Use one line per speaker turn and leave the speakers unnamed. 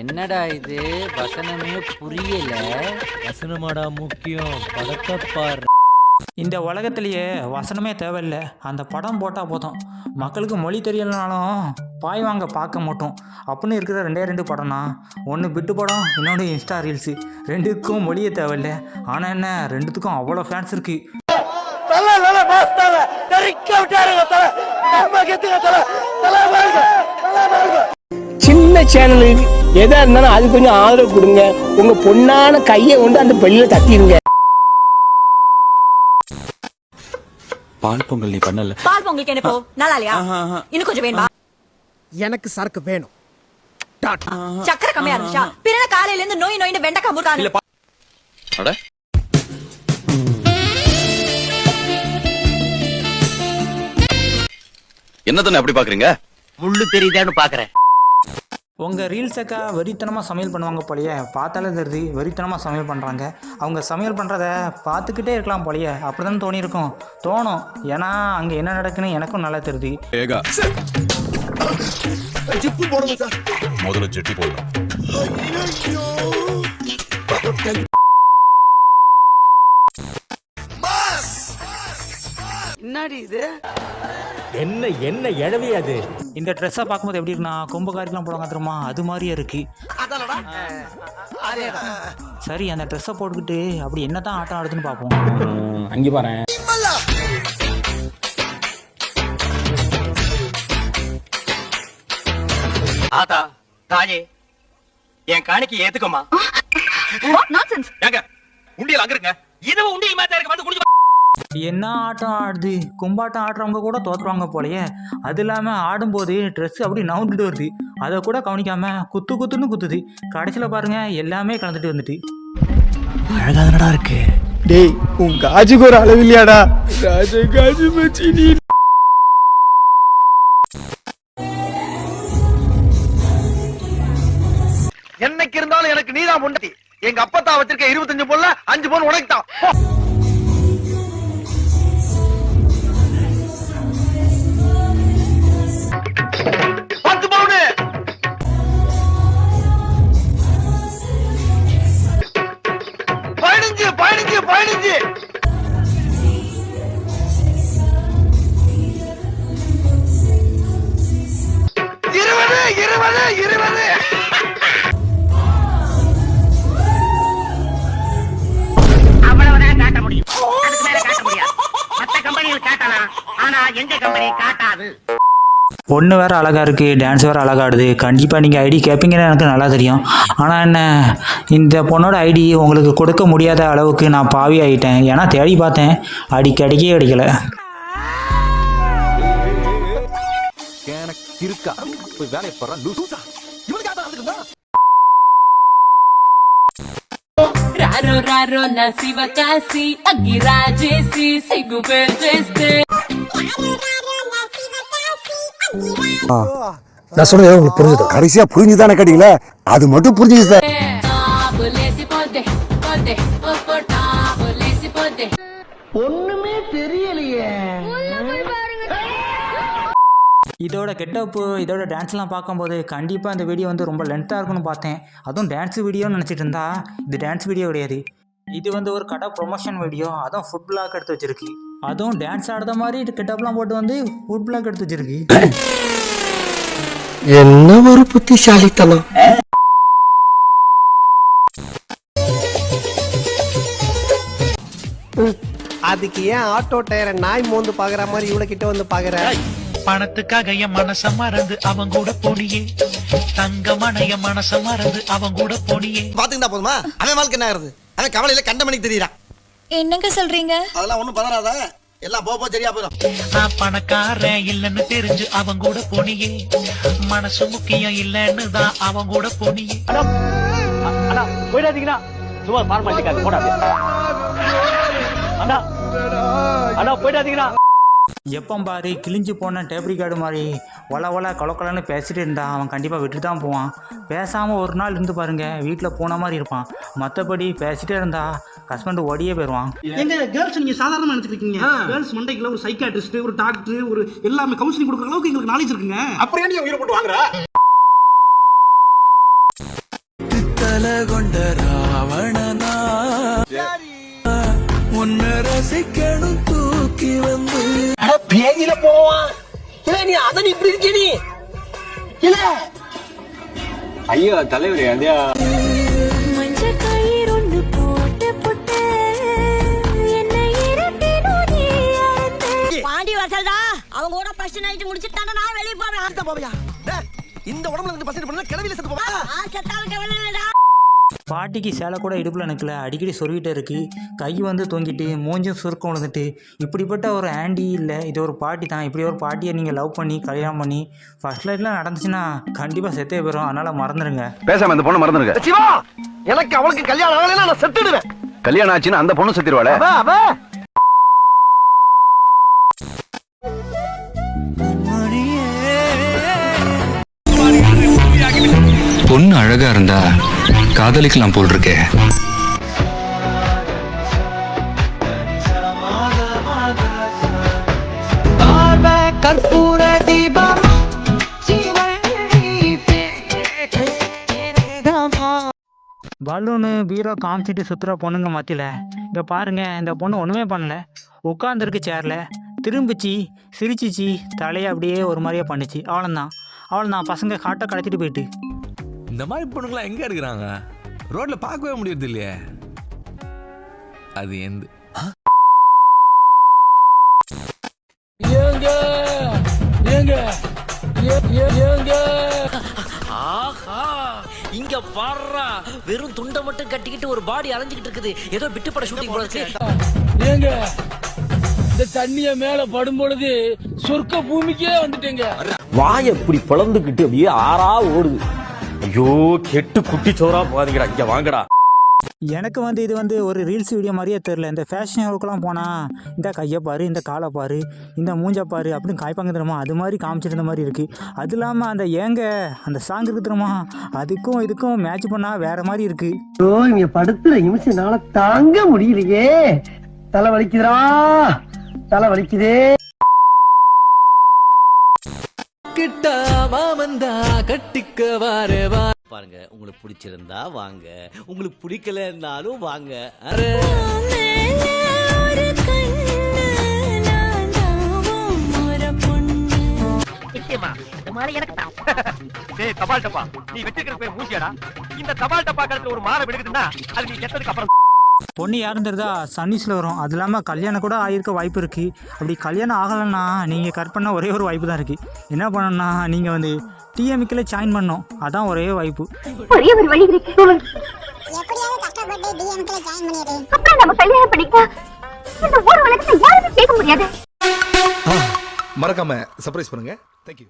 என்னடா இது? வசனமே புரியல.
வசனமாடா முக்கியம். படத்தை பாரு.
இந்த உலகத்திலேயே வசனமே தேவையில்லை. அந்த படம் போட்டால் போதும். மக்களுக்கு மொழி தெரியலனாலும் பாய் வாங்க பார்க்க மாட்டோம். அப்படின்னு இருக்கிற ரெண்டே ரெண்டு படம்னா ஒன்று பிட்டு படம் இன்னொன்று இன்ஸ்டா ரீல்ஸு. ரெண்டுக்கும் மொழியே தேவையில்லை. ஆனால் என்ன ரெண்டுத்துக்கும் அவ்வளோ ஃபேன்ஸ் இருக்குது
சின்ன சேனலுக்கு எதா இருந்தாலும் அது கொஞ்சம் ஆதரவு கொடுங்க. உங்க பொண்ணான கையை கொண்டு அந்த பெல்லில தட்டிடுங்க.
பால் பொங்கல் நீ பண்ணல.
பால் பொங்கலுக்கு என்ன போ? நல்லா இல்லையா இன்னும் கொஞ்சம் வேணுமா?
எனக்கு சரக்கு வேணும்.
சக்கரை கம்மியா இருந்துச்சா? பிறகு காலையில இருந்து நோய் நோயின்னு வெண்டைக்காய்
அட. என்ன தானே அப்படி பாக்குறீங்க?
முள்ளு தெரியுதான்னு பாக்குறேன்.
உங்கள் ரீல்ஸக்கா வெறித்தனமாக சமையல் பண்ணுவாங்க போலயே பார்த்தாலே தெரியுது வெறித்தனமாக சமையல் பண்ணுறாங்க அவங்க சமையல் பண்ணுறத பார்த்துக்கிட்டே இருக்கலாம் போலயே அப்படி தான் தோணியிருக்கும். தோணும். ஏன்னா அங்கே என்ன நடக்குன்னு எனக்கும் நல்லா தெரியுது.
ஏகா.
முதல்ல ஜெட்டி போடணும்.
என்ன என்ன எழவி அது
இந்த ட்ரெஸ்ஸை பார்க்கும்போது எப்படி இருக்குன்னா கொம்புக்காரிக்கெலாம் போடுவாங்க தெரியுமா அது மாதிரியே இருக்கு சரி அந்த ட்ரெஸ்ஸை போட்டுக்கிட்டு அப்படி என்ன தான் ஆட்டம் ஆடுதுன்னு பார்ப்போம்
அங்கே பாரு
ஆதா தாயே என் காணிக்கு ஏத்துக்கோமா
நான்சென்ஸ்
ஏங்க உண்டியல் அங்க இருங்க இதுவும் உண்டியல் மாதிரி இருக்கு
என்ன ஆட்டம் ஆடுது? கும்பாட்டம் ஆடுறவங்க கூட தோற்றுவாங்க போலயே. அது இல்லாமல் ஆடும்போது ட்ரெஸ் அப்படி நவுந்துட்டு வருது. அதை கூட கவனிக்காம குத்து குத்துன்னு குத்துது. கடைசியில் பாருங்க எல்லாமே கலந்துட்டு வந்துட்டு.
டேய் உன் காஜுக்கு ஒரு அளவு இல்லையாடா? ராஜ காஜு மச்சி நீ
என்னைக்கு இருந்தாலும் எனக்கு நீதான் பொண்டாட்டி. எங்க அப்பத்தா வச்சிருக்க இருபத்தஞ்சு பொருள் அஞ்சு பவுன் உனக்கு தான்
ஆனா எங்க கம்பெனி காட்டாது.
பொண்ணு வேற அழகா இருக்கு டான்ஸ் வேற அழகா ஆடுது. கண்டிப்பாக நீங்கள் ஐடி கேட்பீங்கன்னு எனக்கு நல்லா தெரியும். ஆனால் என்ன இந்த பொண்ணோட ஐடி உங்களுக்கு கொடுக்க முடியாத அளவுக்கு நான் பாவி ஆகிட்டேன் ஏன்னா தேடி பார்த்தேன் ஐடி கிடைக்கவே கிடைக்கல
எனக்கு இருக்கா? போய் வேலையை
రారో రారో నా శివ కాశీ అగ్గి రాజేసి సిగ్గు పేరు చేస్తే
நான் சொன்னது உங்களுக்கு புரிஞ்சுது கடைசியா புரிஞ்சுதானே கேட்டீங்களா அது மட்டும் புரிஞ்சுது சார்
టాపులేసి
இதோட கெட்டப்பு இதோட டான்ஸ்லாம் பார்க்கும்போது கண்டிப்பாக இந்த வீடியோ வந்து ரொம்ப லென்த்தாக இருக்கும்னு பார்த்தேன். அதுவும் டான்ஸ் வீடியோன்னு நினச்சிட்டு இருந்தா இது டான்ஸ் வீடியோ கிடையாது. இது வந்து ஒரு கடை ப்ரொமோஷன் வீடியோ அதுவும் ஃபுட் பிளாக் எடுத்து வச்சிருக்கு. அதுவும் டான்ஸ் ஆடுற மாதிரி இது கெட்டப்லாம் போட்டு வந்து ஃபுட் பிளாக் எடுத்து வச்சிருக்கு.
என்ன ஒரு புத்திசாலித்தனம். அதுக்கு ஏன் ஆட்டோ டயரை நாய் மோந்து பாக்குற மாதிரி இவ்வளவு கிட்ட வந்து பாக்குற?
பணத்துக்காக என் மனச மறந்து அவன் கூட போனியே. தங்கமான என் மனச மறந்து அவன் கூட போனியே.
பாத்துக்கிட்டா போதுமா? அவன் வாழ்க்கை என்ன ஆகுது அவன் கவலையில கண்ட மணிக்கு தெரியறான்.
என்னங்க சொல்றீங்க?
அதெல்லாம் ஒண்ணும் பதறாத. எல்லாம் போக போக சரியா போயிடும்
நான் பணக்காரன் இல்லைன்னு தெரிஞ்சு அவன் கூட போனியே. மனசு முக்கியம் இல்லைன்னு தான் அவன் கூட போனியே.
அண்ணா போயிடாதீங்கண்ணா. சும்மா ஃபார்மாலிட்டிக்காக போடாது அண்ணா அண்ணா போயிடாதீங்கண்ணா.
எப்போ பாரு கிழிஞ்சு போன டேப்ரி கார்டு மாதிரி ஒல ஒல கொலக்கொலன்னு பேசிட்டு இருந்தான் அவன் கண்டிப்பாக விட்டு தான் போவான். பேசாமல் ஒரு நாள் இருந்து பாருங்க வீட்டில் போன மாதிரி இருப்பான். மற்றபடி பேசிட்டே இருந்தா ஹஸ்பண்ட் ஓடியே போயிடுவான்
எங்க கேர்ள்ஸ் நீங்க சாதாரணமா நினைச்சிருக்கீங்க கேர்ள்ஸ் மண்டைக்குள்ள ஒரு சைக்காட்ரிஸ்ட் ஒரு டாக்டர் ஒரு எல்லாமே கவுன்சிலிங் கொடுக்குற அளவுக்கு எங்களுக்கு நாலேஜ் இருக்குங்க.
அப்புறம் ஏன் நீ உயிரை போட்டு வாங்குற?
கொண்ட ராவணனா? உன்னை ரசிக்கணும் தூக்கி வந்து
போவான் இல்ல நீ அதை நீ இப்படி இருக்க நீ. இல்ல.
ஐயோ தலைவர் அதே
பாண்டி வாசல்டா அவங்க கூட ஃபர்ஸ்ட் நைட் முடிச்சிட்டாங்க நான் வெளிய போறேன்
போவியா இந்த உடம்புல இருந்து பசங்க பண்ணா கிளவில செத்து
பாட்டிக்கு சேலை கூட இடுப்பில் நிற்கல அடிக்கடி சொருகிட்டே இருக்கு. கை வந்து தொங்கிட்டு மூஞ்சும் சுருக்கம் விழுந்துட்டு இப்படிப்பட்ட ஒரு ஆண்டி இல்லை. இது ஒரு பாட்டி தான். இப்படி ஒரு பாட்டியை நீங்கள் லவ் பண்ணி கல்யாணம் பண்ணி ஃபர்ஸ்ட் லைட்லாம் நடந்துச்சுன்னா கண்டிப்பாக செத்தே போயிடும் அதனால் மறந்துடுங்க
பேசாம இந்த பொண்ணு மறந்துருங்க.
சிவா! எனக்கு அவளுக்கு கல்யாணம் ஆகலைன்னா நான் செத்துடுவேன்.
கல்யாணம் ஆச்சுன்னா அந்த பொண்ணு செத்துருவாளே. பொண்ணு அழகா இருந்தா காதலிக்கலாம் போல் இருக்கே
பலூனு பீரோ காமிச்சிட்டு சுற்றுற பொண்ணுங்க மத்தியில். இங்கே பாருங்க இந்த பொண்ணு ஒன்றுமே பண்ணல. உட்காந்துருக்கு சேரில் திரும்பிச்சு சிரிச்சிச்சு தலையை அப்படியே ஒரு மாதிரியே பண்ணுச்சு. அவ்வளோதான் அவ்வளோதான் பசங்க காட்டை கடத்திட்டு போயிட்டு.
இந்த மாதிரி பொண்ணுங்களாம் எங்க இருக்கிறாங்க? ரோட்ல பார்க்கவே முடியறது இல்லையே. அது எந்த
ஆஹா இங்க பாடுறா வெறும் துண்டை மட்டும் கட்டிக்கிட்டு ஒரு பாடி அலைஞ்சுக்கிட்டு இருக்குது. ஏதோ விட்டு பட ஷூட்டிங் போல இருக்கு.
ஏங்க இந்த தண்ணிய மேல படும் பொழுது சொர்க்க பூமிக்கே வந்துட்டேங்க.
வாய இப்படி பிளந்துக்கிட்டு அப்படியே ஆறா ஓடுது. ஐயோ கெட்டு குட்டி சோறா போகாதீங்கடா. இங்க வாங்கடா.
எனக்கு வந்து இது வந்து ஒரு ரீல்ஸ் வீடியோ மாதிரியே தெரில இந்த ஃபேஷன் ஷோக்கெலாம் போனால் இந்த கையை பாரு இந்த காலை பாரு இந்த மூஞ்ச பாரு அப்படின்னு காய்ப்பாங்க தெரியுமா? அது மாதிரி காமிச்சிருந்த மாதிரி இருக்குது அது இல்லாமல் அந்த ஏங்க அந்த சாங் இருக்கு தெரியுமா? அதுக்கும் இதுக்கும் மேட்ச் பண்ணால் வேற மாதிரி இருக்குது
ஐயோ இங்க படுத்துற நிமிஷம்னால தாங்க முடியலையே. தலை வலிக்குதுடா. தலை வலிக்குதே.
கிட்ட மாமந்தா கட்டிக்க வாரே வா.
பாருங்க உங்களுக்கு பிடிச்சிருந்தா வாங்க. உங்களுக்கு பிடிக்கலன்னாலும் வாங்க.
மேல
நிச்சயமா. இந்த மாதிரி எனக்கு தான்.
டேய் தபால் டப்பா. நீ வெட்டிருக்கிற பேர் மூசியாடா? இந்த தபால் டப்பா கழுத்துல ஒரு மாலை எடுக்குதுன்னா அது நீ செத்ததுக்கு அப்புறம்
பொண்ணு யாரும் தெரியுதா சன்னிஸில் வரும். அது இல்லாமல் கல்யாணம் கூட ஆகியிருக்க வாய்ப்பு இருக்குது அப்படி கல்யாணம் ஆகலைன்னா நீங்கள் கட் பண்ண ஒரே ஒரு வாய்ப்பு தான் இருக்குது என்ன பண்ணணும்னா நீங்கள் வந்து டிஎம்கில் ஜாயின் பண்ணணும். அதான் ஒரே வாய்ப்பு.
ஒரே ஒரு வழி இருக்கு.
எப்படியாவது கஷ்டப்பட்டு டிஎம்கே ஜாயின் பண்ணிடு. அப்புறம் நம்ம கல்யாணம் பண்ணிட்டா இந்த ஊர் உலகத்தை யாருமே கேட்க முடியாது.
மறக்காம சர்ப்ரைஸ் பண்ணுங்க. தேங்க்யூ